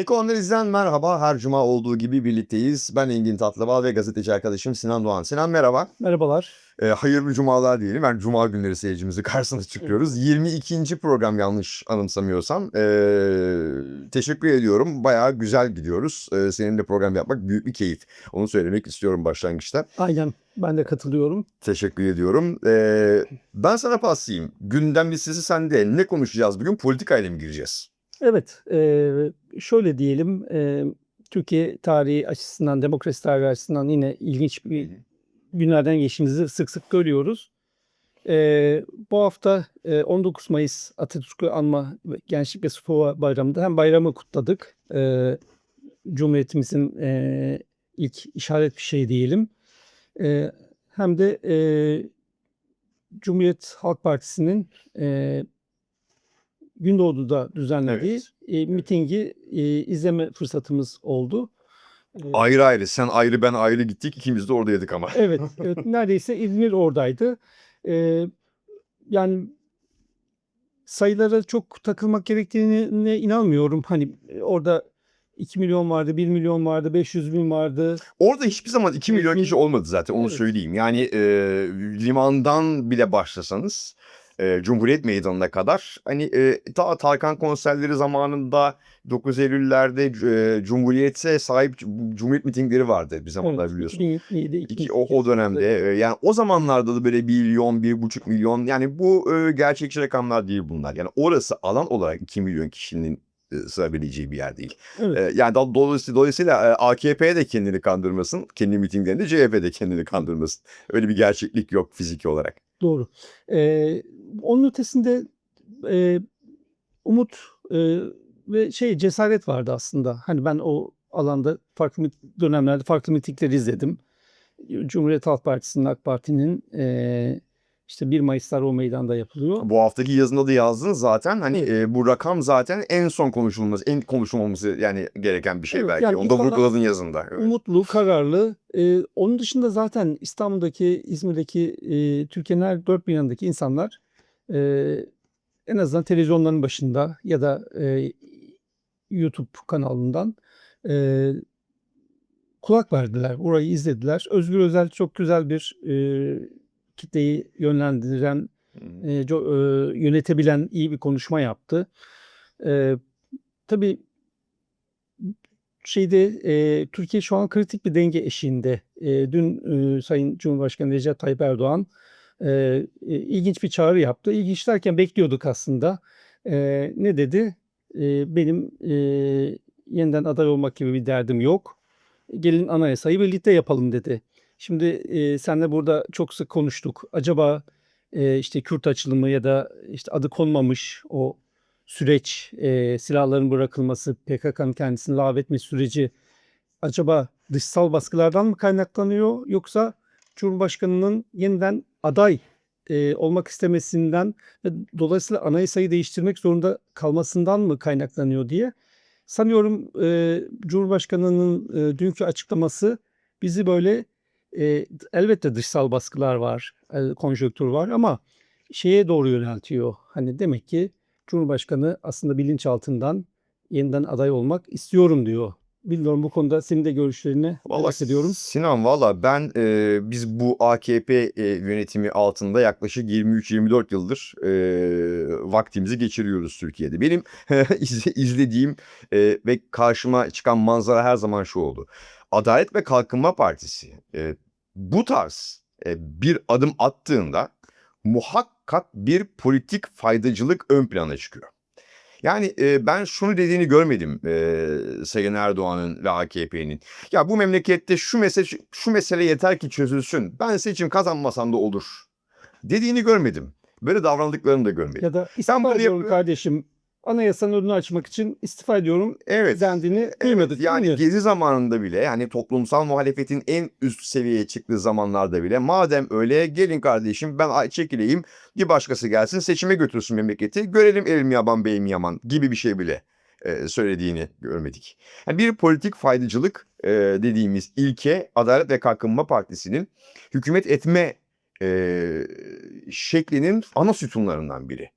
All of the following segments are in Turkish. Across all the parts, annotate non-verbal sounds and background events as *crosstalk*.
Ekoanalizden merhaba. Her cuma olduğu gibi birlikteyiz. Ben Engin Tatlıbal ve gazeteci arkadaşım Sinan Doğan. Sinan merhaba. Merhabalar. Ee, hayırlı cumalar diyelim. Yani cuma günleri seyircimizin karşısına çıkıyoruz. 22. program yanlış anımsamıyorsam. Ee, teşekkür ediyorum. Bayağı güzel gidiyoruz. Ee, seninle program yapmak büyük bir keyif. Onu söylemek istiyorum başlangıçta. Aynen ben de katılıyorum. Teşekkür ediyorum. Ee, ben sana paslayayım. Gündem listesi sende. Ne konuşacağız bugün? Politikayla mı gireceğiz? Evet e, şöyle diyelim e, Türkiye tarihi açısından demokrasi tarihi açısından yine ilginç bir günlerden geçtiğimizi sık sık görüyoruz. E, bu hafta e, 19 Mayıs Atatürk'ü anma ve Gençlik ve Spor Bayramı'nda hem bayramı kutladık. E, Cumhuriyetimizin e, ilk işaret bir şey diyelim. E, hem de e, Cumhuriyet Halk Partisi'nin e, Gündoğdu'da düzenlediği e, mitingi e, izleme fırsatımız oldu. E, Ayrı ayrı. Sen ayrı ben ayrı gittik. İkimiz de oradaydık ama. *laughs* Evet, evet neredeyse İzmir oradaydı. Ee, yani sayılara çok takılmak gerektiğine inanmıyorum. Hani e, orada 2 milyon vardı, 1 milyon vardı, 500 bin vardı. Orada hiçbir zaman 2 milyon kişi olmadı zaten onu Evet. söyleyeyim. Yani e, limandan bile başlasanız e, Cumhuriyet Meydanı'na kadar hani e, ta Tarkan konserleri zamanında 9 Eylül'lerde e, Cumhuriyet'e sahip Cumhuriyet mitingleri vardı bir zamanlar Evet, biliyorsun. 2007, İki, o, o dönemde e, yani o zamanlarda da böyle 1 milyon, 1,5 milyon yani bu e, gerçekçi rakamlar değil bunlar. Yani orası alan olarak 2 milyon kişinin e, sığabileceği bir yer değil. Evet, Ee, yani do- dolayısıyla, dolayısıyla e, AKP de kendini kandırmasın. Kendi mitinglerinde CHP de kendini kandırmasın. Öyle bir gerçeklik yok fiziki olarak. Doğru. Ee, onun ötesinde e, umut e, ve şey cesaret vardı aslında. Hani ben o alanda farklı dönemlerde farklı mitingleri izledim. Cumhuriyet Halk Partisi'nin AK Parti'nin e, işte 1 Mayıs'lar o meydanda yapılıyor. Bu haftaki yazında da yazdın zaten. Hani e, bu rakam zaten en son konuşulması, en konuşulmaması yani gereken bir şey Evet, belki. yani Onu da vurguladın yazında. Evet. Umutlu, kararlı. Ee, onun dışında zaten İstanbul'daki, İzmir'deki, e, Türkiye'nin her dört bir yanındaki insanlar e, en azından televizyonların başında ya da e, YouTube kanalından e, kulak verdiler, orayı izlediler. Özgür Özel çok güzel bir e, kitleyi yönlendiren, e, e, yönetebilen iyi bir konuşma yaptı. E, tabii şeyde e, Türkiye şu an kritik bir denge eşiğinde. E, dün e, Sayın Cumhurbaşkanı Recep Tayyip Erdoğan e, e, ilginç bir çağrı yaptı. İlginç derken bekliyorduk aslında. E, ne dedi? E, benim e, yeniden aday olmak gibi bir derdim yok. Gelin anayasayı birlikte yapalım dedi. Şimdi e, senle burada çok sık konuştuk. Acaba e, işte Kürt açılımı ya da işte adı konmamış o süreç, e, silahların bırakılması, PKK'nın kendisini lağvetme süreci acaba dışsal baskılardan mı kaynaklanıyor yoksa Cumhurbaşkanı'nın yeniden aday e, olmak istemesinden ve dolayısıyla anayasayı değiştirmek zorunda kalmasından mı kaynaklanıyor diye sanıyorum e, Cumhurbaşkanı'nın e, dünkü açıklaması bizi böyle e, elbette dışsal baskılar var, e, konjonktür var ama şeye doğru yöneltiyor. Hani demek ki Cumhurbaşkanı aslında bilinçaltından yeniden aday olmak istiyorum diyor. Bilmiyorum bu konuda senin de görüşlerini Vallahi merak ediyorum. Sinan valla ben e, biz bu AKP e, yönetimi altında yaklaşık 23-24 yıldır e, vaktimizi geçiriyoruz Türkiye'de. Benim *laughs* izle- izlediğim e, ve karşıma çıkan manzara her zaman şu oldu. Adalet ve Kalkınma Partisi e, bu tarz e, bir adım attığında muhakkak bir politik faydacılık ön plana çıkıyor. Yani e, ben şunu dediğini görmedim e, Sayın Erdoğan'ın ve AKP'nin. Ya bu memlekette şu mesele şu mesele yeter ki çözülsün. Ben seçim kazanmasam da olur. Dediğini görmedim. Böyle davrandıklarını da görmedim. Ya da ediyorum yapıyorum. kardeşim. Anayasanın önünü açmak için istifa ediyorum Evet. dendiğini duymadık. Evet, yani mi? gezi zamanında bile yani toplumsal muhalefetin en üst seviyeye çıktığı zamanlarda bile madem öyle gelin kardeşim ben çekileyim bir başkası gelsin seçime götürsün memleketi görelim elim yaman beyim yaman gibi bir şey bile e, söylediğini görmedik. Yani bir politik faydacılık e, dediğimiz ilke Adalet ve Kalkınma Partisi'nin hükümet etme e, şeklinin ana sütunlarından biri.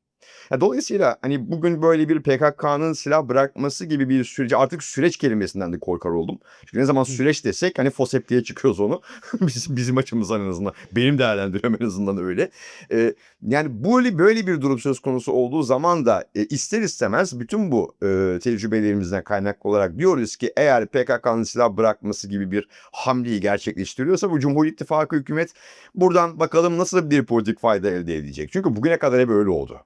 Ya dolayısıyla hani bugün böyle bir PKK'nın silah bırakması gibi bir süreci artık süreç kelimesinden de korkar oldum. Çünkü ne zaman süreç desek hani FOSEP diye çıkıyoruz onu. *laughs* bizim, bizim açımızdan en azından. Benim değerlendirmem en azından öyle. Ee, yani böyle böyle bir durum söz konusu olduğu zaman da e, ister istemez bütün bu e, tecrübelerimizden kaynaklı olarak diyoruz ki eğer PKK'nın silah bırakması gibi bir hamleyi gerçekleştiriyorsa bu Cumhur İttifakı hükümet buradan bakalım nasıl bir politik fayda elde edecek. Çünkü bugüne kadar hep öyle oldu.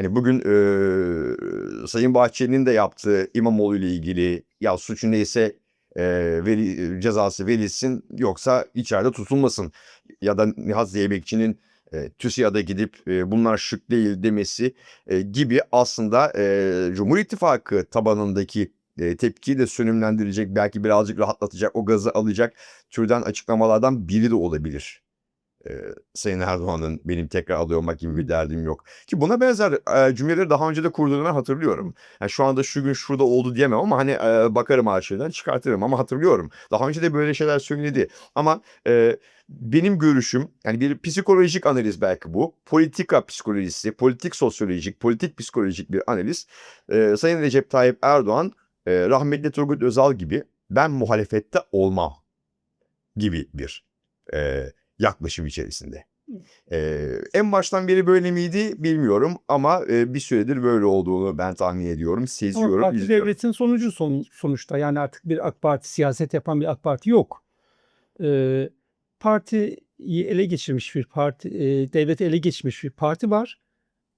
Hani bugün e, Sayın Bahçeli'nin de yaptığı İmamoğlu ile ilgili ya suçu neyse e, veri, cezası verilsin yoksa içeride tutulmasın ya da Nihat Zeybekçi'nin e, TÜSİAD'a gidip e, bunlar şık değil demesi e, gibi aslında e, Cumhur İttifakı tabanındaki e, tepkiyi de sönümlendirecek belki birazcık rahatlatacak o gazı alacak türden açıklamalardan biri de olabilir. E, Sayın Erdoğan'ın benim tekrar aday olmak gibi bir derdim yok. Ki buna benzer e, cümleleri daha önce de kurduğunu ben hatırlıyorum. Yani şu anda şu gün şurada oldu diyemem ama hani e, bakarım arşivden çıkartırım ama hatırlıyorum. Daha önce de böyle şeyler söyledi. Ama e, benim görüşüm yani bir psikolojik analiz belki bu. Politika psikolojisi, politik sosyolojik, politik psikolojik bir analiz. E, Sayın Recep Tayyip Erdoğan e, rahmetli Turgut Özal gibi ben muhalefette olmam gibi bir e, yaklaşım içerisinde. E, en baştan beri böyle miydi bilmiyorum ama e, bir süredir böyle olduğunu ben tahmin ediyorum, seziyorum, parti izliyorum. devletin sonucu son, sonuçta. Yani artık bir AK Parti siyaset yapan bir AK Parti yok. Ee, partiyi ele geçirmiş bir parti, e, devleti ele geçirmiş bir parti var.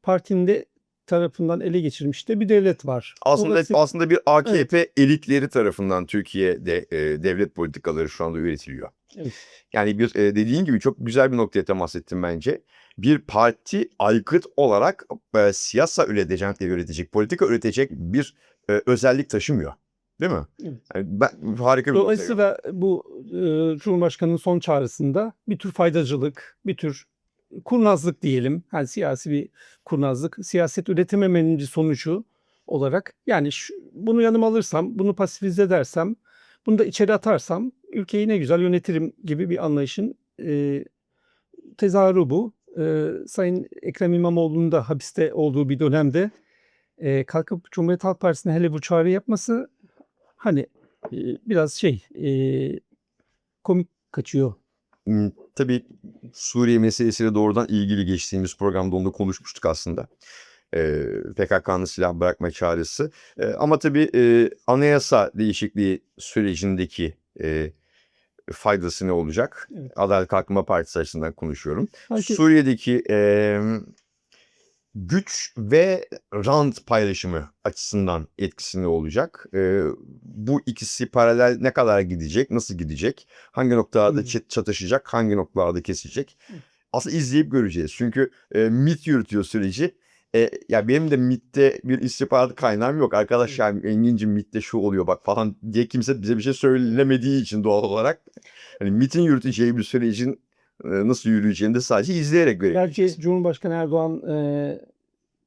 Partinin de tarafından ele geçirilmiş de bir devlet var. Aslında Dolayısıyla- aslında bir AKP elitleri tarafından Türkiye'de e, devlet politikaları şu anda üretiliyor. Evet. Yani bir e, dediğin gibi çok güzel bir noktaya temas ettim bence. Bir parti aykıt olarak e, siyasa üretecek, üretecek, politika üretecek bir e, özellik taşımıyor. Değil mi? Evet. Yani ben harika bir Dolayısıyla bu e, Cumhurbaşkanı'nın son çağrısında bir tür faydacılık, bir tür kurnazlık diyelim. Yani siyasi bir kurnazlık, siyaset üretememenin sonucu olarak yani şu, bunu yanıma alırsam, bunu pasifize edersem, bunu da içeri atarsam ülkeyi ne güzel yönetirim gibi bir anlayışın e, tezahürü bu. E, Sayın Ekrem İmamoğlu'nun da hapiste olduğu bir dönemde e, kalkıp Cumhuriyet Halk Partisi'ne hele bu çağrı yapması hani e, biraz şey e, komik kaçıyor. Tabii Suriye meselesiyle doğrudan ilgili geçtiğimiz programda onu da konuşmuştuk aslında. Ee, PKK'nın silah bırakma çağrısı. Ee, ama tabii e, anayasa değişikliği sürecindeki e, faydası ne olacak? Evet. Adalet Kalkınma Partisi açısından konuşuyorum. Sanki Suriye'deki e, güç ve rant paylaşımı açısından etkisi ne olacak? E, bu ikisi paralel ne kadar gidecek, nasıl gidecek? Hangi çat- çatışacak, hangi noktalarda kesecek? Aslında izleyip göreceğiz. Çünkü e, MIT yürütüyor süreci. E, ya benim de MIT'te bir istihbarat kaynağım yok. Arkadaşlar Engin'cim MIT'te şu oluyor bak falan diye kimse bize bir şey söylemediği için doğal olarak. Hani MIT'in yürüteceği bir sürecin nasıl yürüyeceğini de sadece izleyerek görebiliriz. gerçi Cumhurbaşkanı Erdoğan e,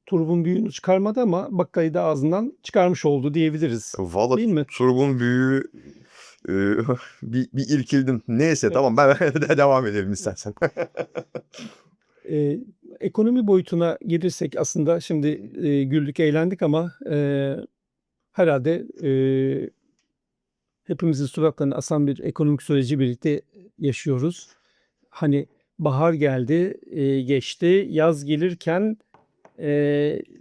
turbun büyüğünü çıkarmadı ama bakkayı da ağzından çıkarmış oldu diyebiliriz. Valla Değil mi? turbun büyüğü e, *laughs* bir, bir irkildim. Neyse tamam ben *laughs* devam edelim istersen. *laughs* E, ekonomi boyutuna gelirsek aslında şimdi e, güldük eğlendik ama e, herhalde e, hepimizin suratlarını asan bir ekonomik süreci birlikte yaşıyoruz. Hani bahar geldi, e, geçti, yaz gelirken e,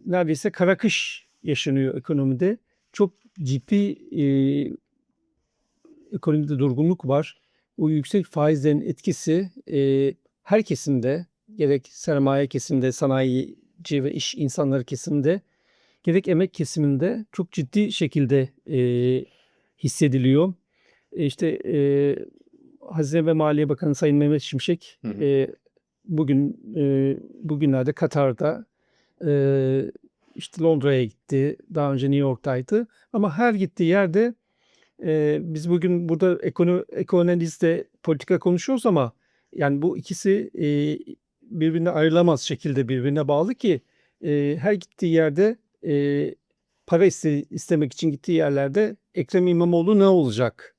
neredeyse kara kış yaşanıyor ekonomide. Çok ciddi e, ekonomide durgunluk var. Bu yüksek faizlerin etkisi e, her kesimde, gerek sermaye kesiminde, sanayici ve iş insanları kesiminde, gerek emek kesiminde çok ciddi şekilde hissediliyor. E, işte e, Hazine ve Maliye Bakanı Sayın Mehmet Şimşek Hı hı. e, bugün e, bugünlerde Katar'da e, işte Londra'ya gitti. Daha önce New York'taydı. Ama her gittiği yerde e, biz bugün burada ekono, ekoanalizde politika konuşuyoruz ama yani bu ikisi e, birbirine ayrılamaz şekilde birbirine bağlı ki e, her gittiği yerde e, para iste, istemek için gittiği yerlerde Ekrem İmamoğlu ne olacak?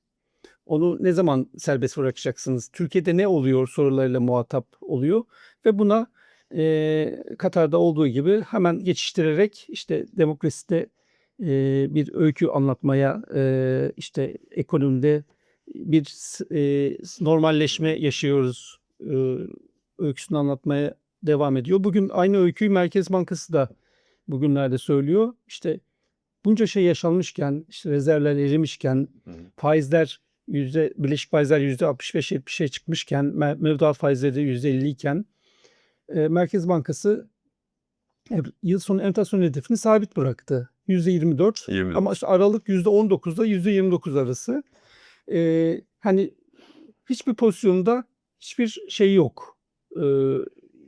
Onu ne zaman serbest bırakacaksınız? Türkiye'de ne oluyor sorularıyla muhatap oluyor ve buna eee, Katar'da olduğu gibi hemen geçiştirerek işte demokraside eee, bir öykü anlatmaya, eee, işte ekonomide bir eee, normalleşme yaşıyoruz eee, öyküsünü anlatmaya devam ediyor. Bugün aynı öyküyü Merkez Bankası da bugünlerde söylüyor. İşte bunca şey yaşanmışken, işte rezervler erimişken, faizler yüzde birleşik faizler yüzde 65-70'e çıkmışken, me- mevduat faizleri de yüzde 50 iken e, Merkez Bankası yıl sonu enflasyon hedefini sabit bıraktı. Yüzde 24 20. ama işte Aralık yüzde 19'da yüzde 29 arası. E, hani hiçbir pozisyonda hiçbir şey yok. E,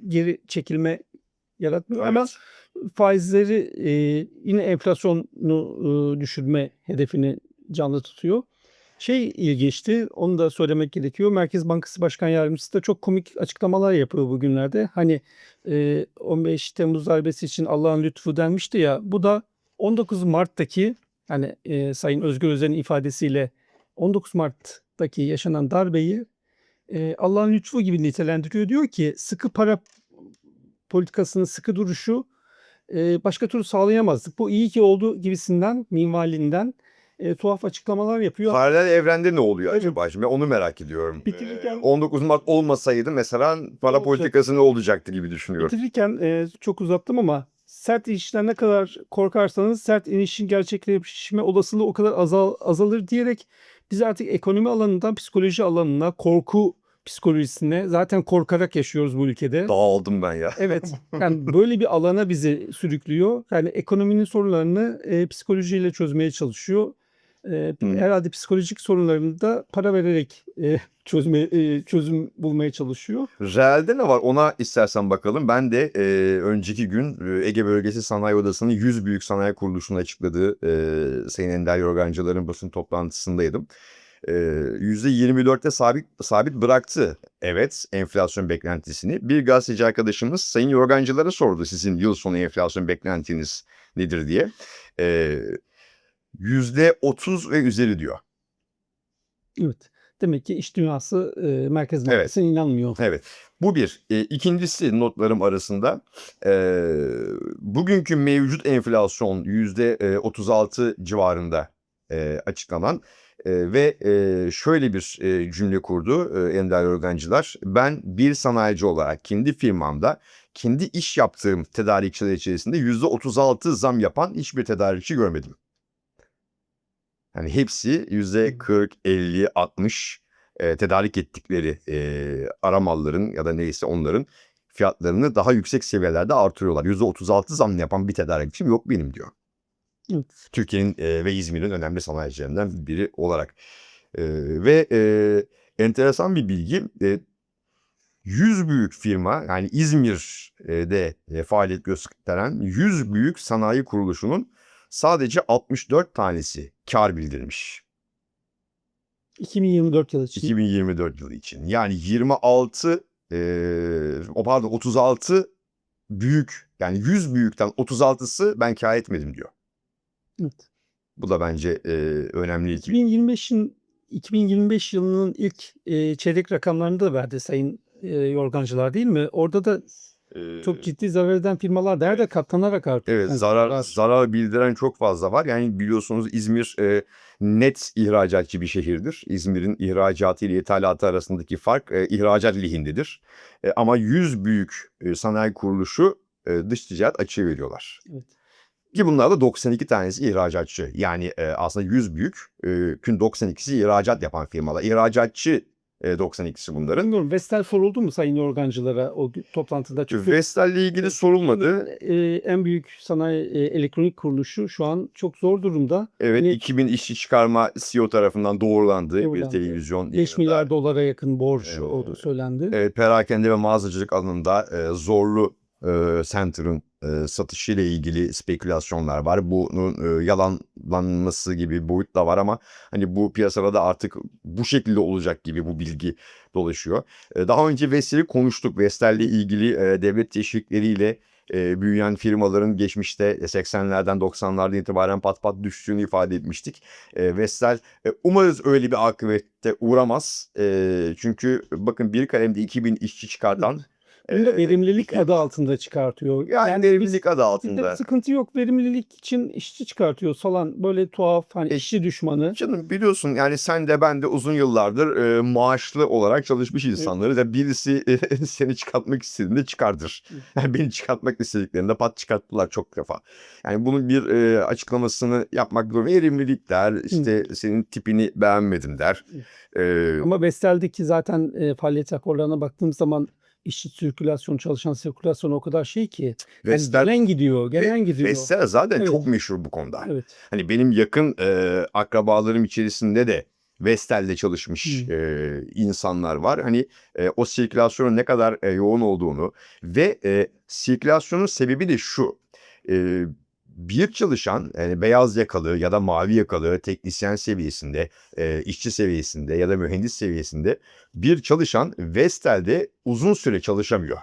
geri çekilme yaratmıyor ama faizleri e, yine enflasyonu e, düşürme hedefini canlı tutuyor. Şey ilginçti, onu da söylemek gerekiyor. Merkez Bankası Başkan Yardımcısı da çok komik açıklamalar yapıyor bugünlerde. Hani e, 15 Temmuz darbesi için Allah'ın lütfu denmişti ya. Bu da 19 Mart'taki hani e, Sayın Özgür Özel'in ifadesiyle 19 Mart'taki yaşanan darbeyi Allah'ın lütfu gibi nitelendiriyor. Diyor ki sıkı para politikasının sıkı duruşu başka türlü sağlayamazdık. Bu iyi ki oldu gibisinden, minvalinden e, tuhaf açıklamalar yapıyor. Paralel evrende ne oluyor acaba? Şimdi onu merak ediyorum. Bitirirken- Ee, 19 Mart olmasaydı mesela para olacak? politikası ne olacaktı gibi düşünüyorum. Bitirirken e, çok uzattım ama sert inişten ne kadar korkarsanız sert inişin gerçekleşme olasılığı o kadar azal, azalır diyerek biz artık ekonomi alanından psikoloji alanına, korku psikolojisine zaten korkarak yaşıyoruz bu ülkede. Dağıldım ben ya. Evet. *laughs* Yani böyle bir alana bizi sürüklüyor. Yani ekonominin sorunlarını e, psikolojiyle çözmeye çalışıyor. E, Hı. herhalde psikolojik sorunlarını da para vererek e, çözme e, çözüm bulmaya çalışıyor. Real'de ne var ona istersen bakalım. Ben de e, önceki gün Ege Bölgesi Sanayi Odası'nın 100 büyük sanayi kuruluşunu açıkladığı e, Sayın Ender Yorgancıların basın toplantısındaydım. E, %24'te sabit, sabit bıraktı. Evet enflasyon beklentisini. Bir gazeteci arkadaşımız Sayın Yorgancılara sordu sizin yıl sonu enflasyon beklentiniz nedir diye. E, %30 ve üzeri diyor. Evet. Demek ki iş dünyası e, Merkez Evet. Bankası'na inanmıyor. Evet. Bu bir. E, ikincisi notlarım arasında e, bugünkü mevcut enflasyon yüzde e, 36 civarında e, açıklanan e, ve e, şöyle bir e, cümle kurdu e, Ender Yorgancılar. Ben bir sanayici olarak kendi firmamda kendi iş yaptığım tedarikçiler içerisinde yüzde 36 zam yapan hiçbir tedarikçi görmedim. Yani hepsi yüzde 40, 50, 60 e, tedarik ettikleri e, ara malların ya da neyse onların fiyatlarını daha yüksek seviyelerde artırıyorlar. %36 zam yapan bir tedarikçim yok benim diyor. Evet. Türkiye'nin e, ve İzmir'in önemli sanayicilerinden biri olarak. E, ve e, enteresan bir bilgi. E, 100 büyük firma yani İzmir'de faaliyet gösteren 100 büyük sanayi kuruluşunun sadece 64 tanesi kar bildirmiş. 2024 yılı için. 2024 yılı için. Yani 26 eee o pardon 36 büyük yani 100 büyükten 36'sı ben kâr etmedim diyor. Evet. Bu da bence eee, önemli. 2025'in 2025 yılının ilk e, çeyrek rakamlarını da verdi Sayın e, Yorgancılar değil mi? Orada da Eee, çok ciddi zarar eden firmalar değer de katlanarak artıyor. Evet Yani zarar zarar bildiren çok fazla var. Yani biliyorsunuz İzmir e, net ihracatçı bir şehirdir. İzmir'in ihracatı ile ithalatı arasındaki fark e, ihracat lihindedir. E, ama 100 büyük e, sanayi kuruluşu e, dış ticaret açığı veriyorlar. Evet. Ki bunlar da 92 tanesi ihracatçı. Yani e, aslında 100 büyük, e, kün 92'si ihracat yapan firmalar. İhracatçı e, 92'si bunların. Bilmiyorum Vestel soruldu mu Sayın Yorgancılara o toplantıda? Çünkü Vestel'le ilgili sorulmadı. e, en büyük sanayi e, elektronik kuruluşu şu an çok zor durumda. Evet Hani- 2000 işçi çıkarma CEO tarafından doğrulandığı bir Doğrulandı. televizyon 5 yayınında. milyar dolara yakın borç Evet. olduğu söylendi. Evet, perakende ve mağazacılık alanında e, zorlu e, Center'ın e, satışıyla ilgili spekülasyonlar var. Bunun e, yalanlanması gibi boyut da var ama hani bu piyasada da artık bu şekilde olacak gibi bu bilgi dolaşıyor. E, daha önce Vestel'i konuştuk. Vestel'le ilgili e, devlet teşvikleriyle e, büyüyen firmaların geçmişte 80'lerden 90'lardan itibaren pat pat düştüğünü ifade etmiştik. E, Vestel e, umarız öyle bir akıbette uğramaz. E, çünkü bakın bir kalemde 2000 işçi çıkartan verimlilik adı altında çıkartıyor. Yani, biz- verimlilik adı altında. sıkıntı yok. Verimlilik için işçi çıkartıyor falan. Böyle tuhaf hani E, işçi düşmanı. Canım biliyorsun yani sen de ben de uzun yıllardır e, maaşlı olarak çalışmış insanlarız. Yani birisi e, *laughs* seni çıkartmak istediğinde çıkardır. Yani beni çıkartmak istediklerinde pat çıkarttılar çok defa. Yani bunun bir e, açıklamasını yapmak zorunda. Verimlilik der, işte senin tipini beğenmedim der. E, Ama Vestel'deki zaten e, faaliyet raporlarına baktığım zaman işçi sirkülasyon, çalışan sirkülasyon o kadar şey ki. Yani Vestel, gelen gidiyor, gelen gidiyor. Vestel zaten Evet. çok meşhur bu konuda. Evet. Hani benim yakın e, akrabalarım içerisinde de Vestel'de çalışmış Hı. e, insanlar var. Hani e, o sirkülasyonun ne kadar e, yoğun olduğunu ve e, sirkülasyonun sebebi de şu. E, bir çalışan yani beyaz yakalı ya da mavi yakalı teknisyen seviyesinde, e, işçi seviyesinde ya da mühendis seviyesinde bir çalışan Vestel'de uzun süre çalışamıyor.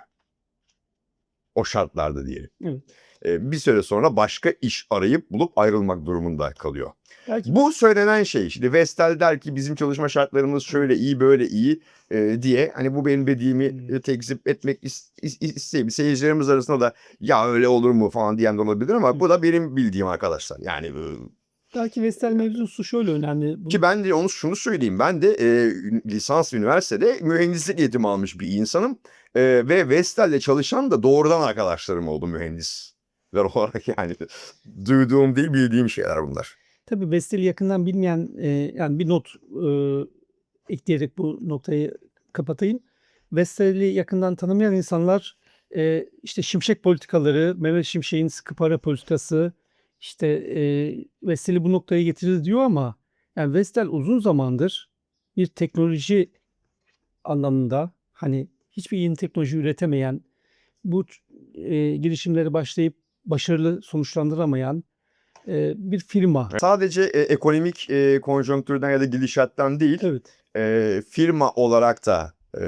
O şartlarda diyelim. Evet. Bir süre sonra başka iş arayıp bulup ayrılmak durumunda kalıyor. Belki Bu söylenen şey. Şimdi Vestel der ki bizim çalışma şartlarımız şöyle iyi böyle iyi e, diye hani bu benim dediğimi Hmm. tekzip etmek is, is, isteyeyim. Seyircilerimiz arasında da ya öyle olur mu falan diyen de olabilir ama bu da benim bildiğim arkadaşlar. Yani belki Vestel mevzusu şöyle önemli. Bunu- ki ben de onu şunu söyleyeyim. Ben de e, lisans üniversitede mühendislik eğitimi almış bir insanım. E, ve Vestel'le çalışan da doğrudan arkadaşlarım oldu mühendisler *laughs* olarak yani. Duyduğum değil bildiğim şeyler bunlar. Tabii Vestel'i yakından bilmeyen e, yani bir not e, ekleyerek bu noktayı kapatayım. Vestel'i yakından tanımayan insanlar e, işte şimşek politikaları, Mehmet Şimşek'in sıkı para politikası işte e, Vestel'i bu noktaya getirir diyor ama yani Vestel uzun zamandır bir teknoloji anlamında hani hiçbir yeni teknoloji üretemeyen bu e, girişimleri başlayıp başarılı sonuçlandıramayan e, bir firma. Sadece e, ekonomik e, konjonktürden ya da gidişattan değil, Evet. e, firma olarak da e,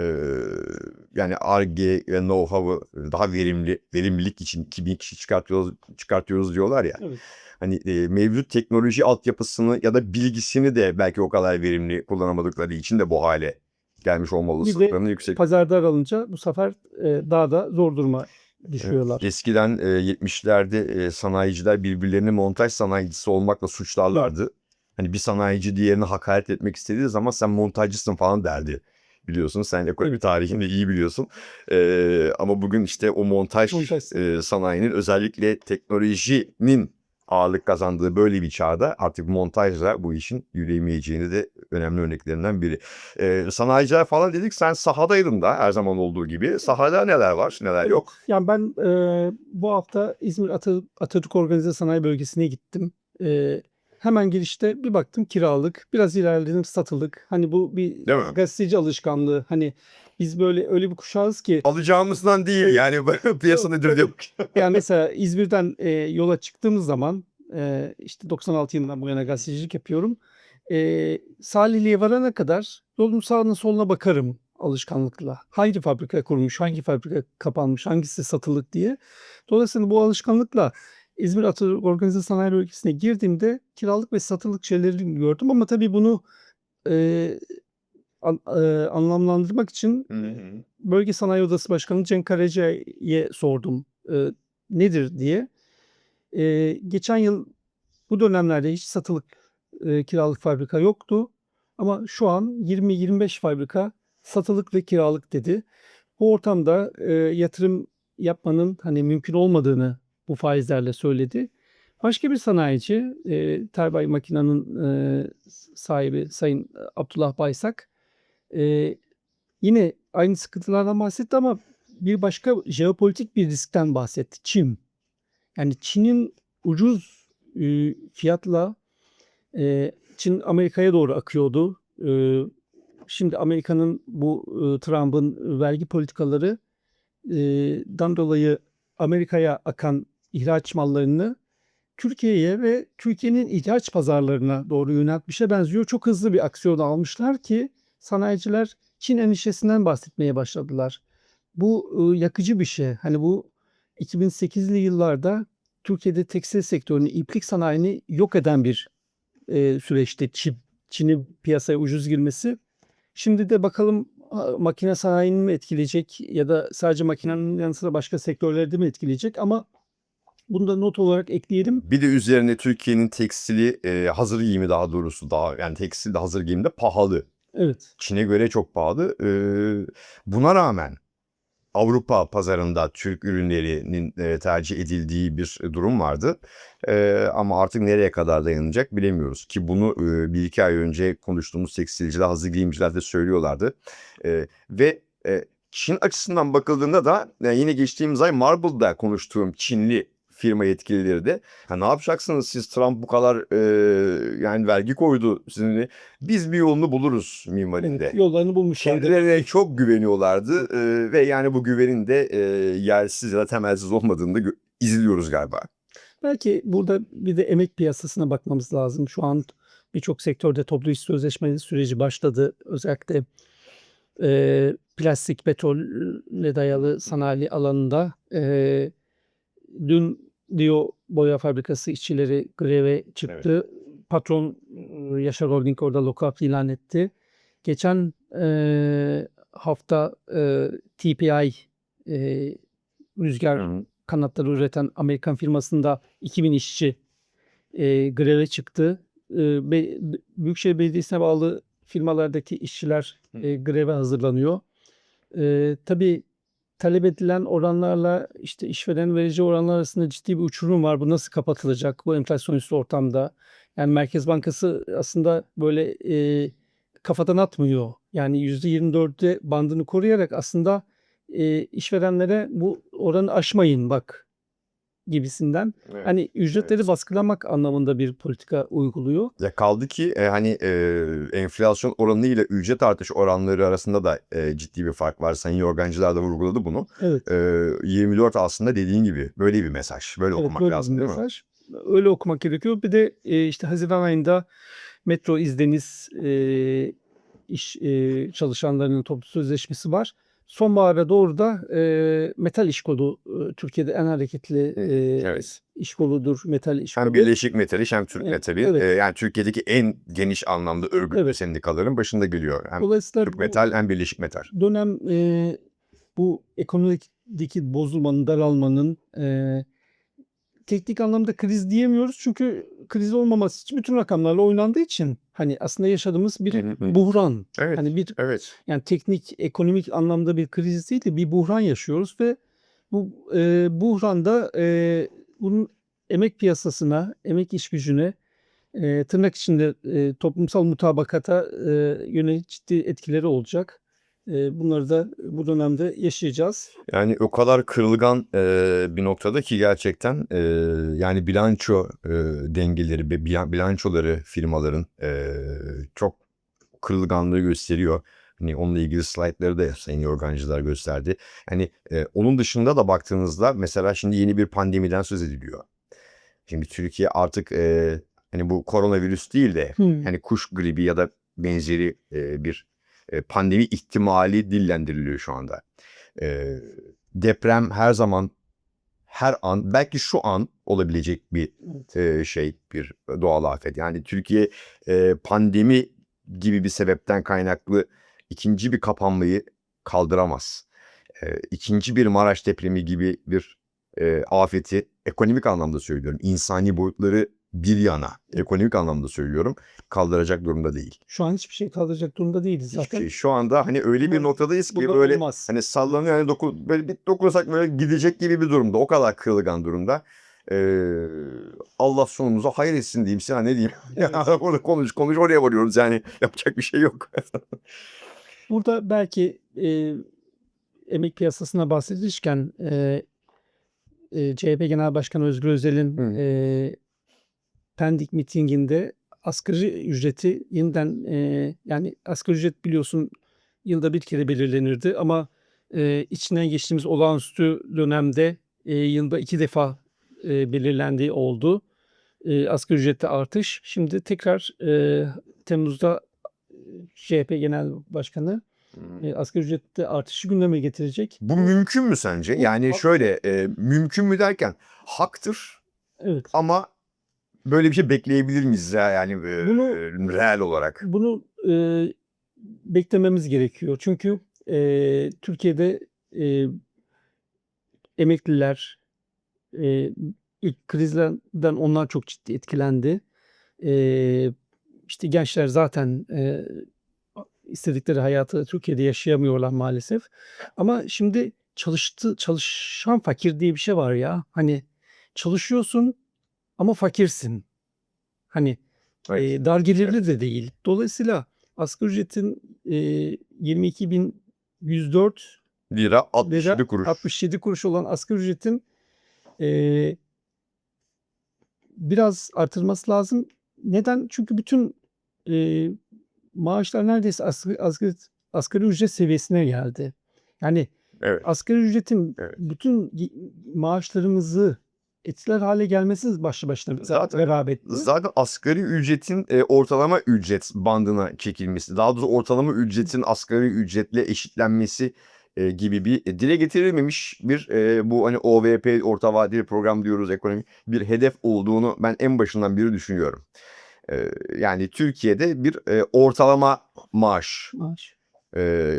yani Ar-Ge ve know-how'ı daha verimli, verimlilik için 2000 kişi çıkartıyoruz, çıkartıyoruz diyorlar ya. Evet. Hani e, mevcut teknoloji altyapısını ya da bilgisini de belki o kadar verimli kullanamadıkları için de bu hale gelmiş olma de olasılıklarının yüksek. Pazarda aralınca bu sefer e, daha da zor duruma düşüyorlar. Eskiden e, 70'lerde e, sanayiciler birbirlerini montaj sanayicisi olmakla suçlarlardı. Hani bir sanayici diğerine hakaret etmek istediği zaman sen montajcısın falan derdi. Biliyorsun sen ekonomi tarihini iyi biliyorsun. E, ama bugün işte o montaj Montaj. e, sanayinin özellikle teknolojinin ağırlık kazandığı böyle bir çağda artık montajla bu işin yürüyemeyeceğini de önemli örneklerinden biri. E, sanayiciler falan dedik sen sahadaydın da her zaman olduğu gibi. Sahada neler var neler yok. Yani ben e, bu hafta İzmir Atı, Atatürk Organize Sanayi Bölgesi'ne gittim. E, hemen girişte bir baktım kiralık. Biraz ilerledim satılık. Hani bu bir gazeteci alışkanlığı. Hani biz böyle öyle bir kuşağız ki alacağımızdan değil yani piyasa nedir diye. yani mesela İzmir'den e, yola çıktığımız zaman e, işte 96 yılından bu yana gazetecilik yapıyorum. E, Salihli'ye varana kadar yolun sağına soluna bakarım alışkanlıkla. Hangi fabrika kurmuş, hangi fabrika kapanmış, hangisi satılık diye. Dolayısıyla bu alışkanlıkla İzmir Atatürk Organize Sanayi Bölgesi'ne girdiğimde kiralık ve satılık şeyleri gördüm ama tabii bunu e, an- e, anlamlandırmak için Bölge Sanayi Odası Başkanı Cenk Karaca'ya sordum e, nedir diye. E, geçen yıl bu dönemlerde hiç satılık e, kiralık fabrika yoktu. Ama şu an 20-25 fabrika satılık ve kiralık dedi. Bu ortamda e, yatırım yapmanın hani mümkün olmadığını bu faizlerle söyledi. Başka bir sanayici, e, Terbay Makina'nın e, sahibi Sayın Abdullah Baysak, e, yine aynı sıkıntılardan bahsetti ama bir başka jeopolitik bir riskten bahsetti. Çin. Yani Çin'in ucuz e, fiyatla e, Çin Amerika'ya doğru akıyordu. E, şimdi Amerika'nın bu e, Trump'ın vergi politikaları e, dan dolayı Amerika'ya akan ihraç mallarını Türkiye'ye ve Türkiye'nin ihraç pazarlarına doğru yöneltmişe benziyor. Çok hızlı bir aksiyon almışlar ki sanayiciler Çin endişesinden bahsetmeye başladılar. Bu e, yakıcı bir şey. Hani bu 2008'li yıllarda Türkiye'de tekstil sektörünü, iplik sanayini yok eden bir e, süreçte Çin, Çin'in piyasaya ucuz girmesi. Şimdi de bakalım makine sanayini mi etkileyecek ya da sadece makinenin yanı sıra başka sektörlerde mi etkileyecek ama bunu da not olarak ekleyelim. Bir de üzerine Türkiye'nin tekstili e, hazır giyimi daha doğrusu daha yani tekstil de hazır giyim de pahalı. Evet. Çin'e göre çok pahalı. Buna rağmen Avrupa pazarında Türk ürünlerinin e, tercih edildiği bir durum vardı. Ama artık nereye kadar dayanacak bilemiyoruz. Ki bunu e, bir iki ay önce konuştuğumuz tekstilciler, hazır giyimciler de söylüyorlardı. Ve e, Çin açısından bakıldığında da e, yine geçtiğimiz ay Marble'da konuştuğum Çinli firma yetkilileri de ha, ne yapacaksınız siz Trump bu kadar e, yani vergi koydu sizin biz bir yolunu buluruz minvalinde. evet yollarını bulmuşlardı. Kendilerine çok güveniyorlardı e, ve yani bu güvenin de e, yersiz ya da temelsiz olmadığını da izliyoruz galiba. Belki burada bir de emek piyasasına bakmamız lazım. Şu an birçok sektörde toplu iş sözleşmeli süreci başladı. Özellikle e, plastik, petrolle dayalı sanayi alanında. E, dün Dio Boya Fabrikası işçileri greve çıktı. Patron e, Yaşar Holding orada lockout ilan etti. Geçen e, hafta e, TPI e, rüzgar kanatları üreten Amerikan firmasında 2000 işçi e, greve çıktı. E, be, Büyükşehir Belediyesi'ne bağlı firmalardaki işçiler e, greve hazırlanıyor. E, tabii talep edilen oranlarla işte işveren verici oranlar arasında ciddi bir uçurum var. Bu nasıl kapatılacak bu enflasyonist ortamda? Yani Merkez Bankası aslında böyle e, kafadan atmıyor. Yani %24'de bandını koruyarak aslında e, işverenlere bu oranı aşmayın bak gibisinden. Hani ücretleri Evet. baskılamak anlamında bir politika uyguluyor. Ya kaldı ki e, hani e, enflasyon oranı ile ücret artış oranları arasında da e, ciddi bir fark var. Sayın Yorgancılar da vurguladı bunu. Evet. E, 24 aslında dediğin gibi böyle bir mesaj. Böyle Evet, okumak böyle bir lazım değil mi? mesaj. Öyle okumak gerekiyor. Bir de e, işte Haziran ayında Metro İzdeniz e, iş e, çalışanlarının toplu sözleşmesi var. Sonbahara doğru da e, metal iş kolu e, Türkiye'de en hareketli e, Evet. iş koludur metal iş Hem kolu. Birleşik Metali hem Türk Evet, Metali. evet. E, yani Türkiye'deki en geniş anlamda örgütlü Evet. sendikaların başında geliyor. Hem Dolayısıyla Türk Metal hem Birleşik Metal. dönem e, bu ekonomideki bozulmanın, daralmanın e, teknik anlamda kriz diyemiyoruz. Çünkü kriz olmaması için bütün rakamlarla oynandığı için hani aslında yaşadığımız bir buhran. Evet. Hani bir Evet. yani teknik, ekonomik anlamda bir kriz değil de bir buhran yaşıyoruz ve bu e, buhranda e, bunun emek piyasasına, emek iş gücüne e, tırnak içinde e, toplumsal mutabakata e, yönelik ciddi etkileri olacak. E, bunları da bu dönemde yaşayacağız. Yani o kadar kırılgan e, bir noktada ki gerçekten e, yani bilanço e, dengeleri bilançoları firmaların e, çok kırılganlığı gösteriyor. Hani onunla ilgili slaytları da sayın yorgancılar gösterdi. Hani e, onun dışında da baktığınızda mesela şimdi yeni bir pandemiden söz ediliyor. Şimdi Türkiye artık e, hani bu koronavirüs değil de Hmm. hani kuş gribi ya da benzeri e, bir pandemi ihtimali dillendiriliyor şu anda. E, deprem her zaman her an belki şu an olabilecek bir e, şey bir doğal afet. Yani Türkiye e, pandemi gibi bir sebepten kaynaklı ikinci bir kapanmayı kaldıramaz. E, ikinci bir Maraş depremi gibi bir e, afeti ekonomik anlamda söylüyorum. insani boyutları bir yana ekonomik anlamda söylüyorum kaldıracak durumda değil. Şu an hiçbir şey kaldıracak durumda değiliz Hiçbir zaten. şey. Şu anda hani öyle bir noktadayız ki böyle olmaz. hani sallanıyor hani doku, böyle bir dokunsak böyle gidecek gibi bir durumda. O kadar kırılgan durumda. Ee, Allah sonumuza hayır etsin diyeyim sana ne diyeyim. *laughs* Evet. Orada konuş konuş oraya varıyoruz yani *laughs* yapacak bir şey yok. *laughs* Burada belki e, emek piyasasına bahsedilirken e, e, CHP Genel Başkanı Özgür Özel'in e, Pendik mitinginde asgari ücreti yeniden e, yani asgari ücret biliyorsun yılda bir kere belirlenirdi ama e, içinden geçtiğimiz olağanüstü dönemde e, yılda iki defa e, belirlendiği oldu. E, asgari ücrette artış. Şimdi tekrar e, Temmuz'da e, CHP Genel Başkanı e, asgari ücrette artışı gündeme getirecek. Bu mümkün mü sence? Yani şöyle e, mümkün mü derken haktır Evet. ama böyle bir şey bekleyebilir miyiz ya yani e, Bunu- reel olarak? Bunu e, beklememiz gerekiyor. Çünkü eee, Türkiye'de eee, emekliler eee, ilk krizlerden onlar çok ciddi etkilendi. Eee, işte gençler zaten eee, istedikleri hayatı Türkiye'de yaşayamıyorlar maalesef. Ama şimdi çalıştı çalışan fakir diye bir şey var ya. Hani çalışıyorsun ama fakirsin. Hani Evet. eee, dar gelirli de değil. Dolayısıyla asgari ücretin eee 22.104 Lira 67 lira kuruş. 67 kuruş olan asgari ücretin eee, biraz artırılması lazım. Neden? Çünkü bütün eee, maaşlar neredeyse asgari, asgari, asgari ücret seviyesine geldi. Yani Evet. asgari ücretin Evet. bütün maaşlarımızı etkiler hale gelmesi başlı başına Zaten- verabet. Zaten asgari ücretin e, ortalama ücret bandına çekilmesi, daha doğrusu ortalama ücretin asgari ücretle eşitlenmesi e, gibi bir e, dile getirilmemiş bir e, bu hani OVP orta vadeli program diyoruz ekonomi bir hedef olduğunu ben en başından beri düşünüyorum. E, yani Türkiye'de bir e, ortalama maaş Maaş. e,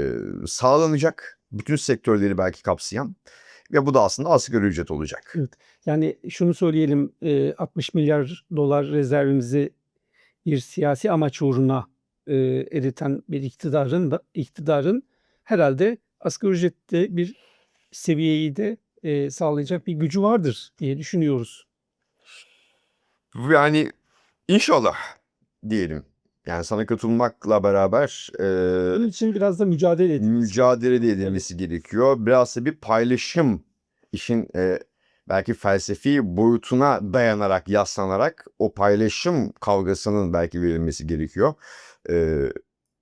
sağlanacak bütün sektörleri belki kapsayan ve bu da aslında asgari ücret olacak. Yani şunu söyleyelim, eee, 60 milyar dolar rezervimizi bir siyasi amaç uğruna eriten bir iktidarın da iktidarın herhalde asgari ücrette bir seviyeyi de sağlayacak bir gücü vardır diye düşünüyoruz. Yani inşallah diyelim. Yani sana katılmakla beraber e, Bunun için biraz da mücadele edin. mücadele de edilmesi gerekiyor. Biraz da bir paylaşım işin e, belki felsefi boyutuna dayanarak, yaslanarak o paylaşım kavgasının belki verilmesi gerekiyor. E,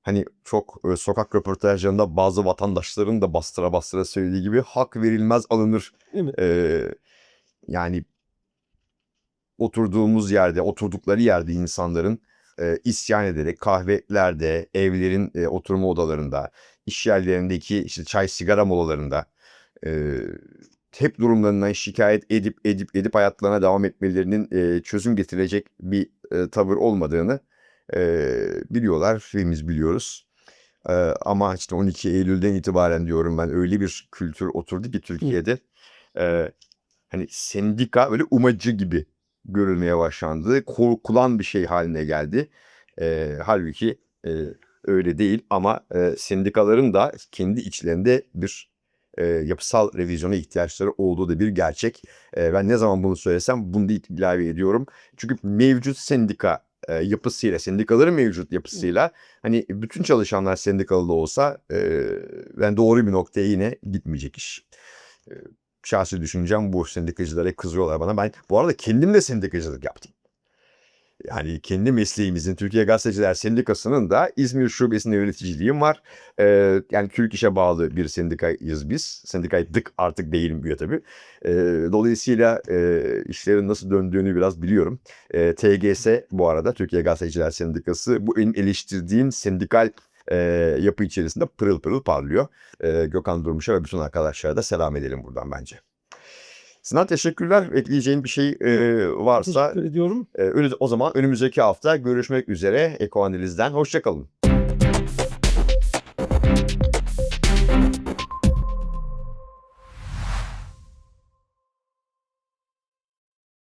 hani çok e, sokak röportajlarında bazı vatandaşların da bastıra bastıra söylediği gibi hak verilmez alınır Evet. Eee, yani oturduğumuz yerde, oturdukları yerde insanların eee, isyan ederek kahvelerde, evlerin eee, oturma odalarında, iş yerlerindeki işte çay sigara molalarında eee, hep durumlarından şikayet edip edip edip hayatlarına devam etmelerinin eee, çözüm getirecek bir eee, tavır olmadığını eee, biliyorlar, hepimiz biliyoruz. Eee, ama işte 12 Eylül'den itibaren diyorum ben öyle bir kültür oturdu ki Türkiye'de eee, hani sendika böyle umacı gibi görülmeye başlandı. Korkulan bir şey haline geldi. Eee, halbuki eee, öyle değil ama eee, sendikaların da kendi içlerinde bir eee, yapısal revizyona ihtiyaçları olduğu da bir gerçek. Eee, ben ne zaman bunu söylesem bunu da ilave ediyorum. Çünkü mevcut sendika eee, yapısıyla, sendikaların mevcut yapısıyla hani bütün çalışanlar sendikalı da olsa eee ben doğru bir noktaya yine gitmeyecek iş. Eee, şahsi düşüncem bu. Sendikacılara kızıyorlar bana. Ben bu arada kendim de sendikacılık yaptım. Yani kendi mesleğimizin Türkiye Gazeteciler Sendikası'nın da İzmir Şubesi'nde yöneticiliğim var. Eee, yani Türk İş'e bağlı bir sendikayız biz. Sendikaydık artık değilim bu ya tabii. Eee, dolayısıyla eee, işlerin nasıl döndüğünü biraz biliyorum. Eee, TGS bu arada Türkiye Gazeteciler Sendikası bu benim eleştirdiğim sendikal eee, yapı içerisinde pırıl pırıl parlıyor. Eee, Gökhan Durmuş'a ve bütün arkadaşlara da selam edelim buradan bence. Sinan teşekkürler. Ekleyeceğin bir şey eee, varsa Teşekkür ediyorum. önü- o zaman önümüzdeki hafta görüşmek üzere Eko Analiz'den. Hoşçakalın.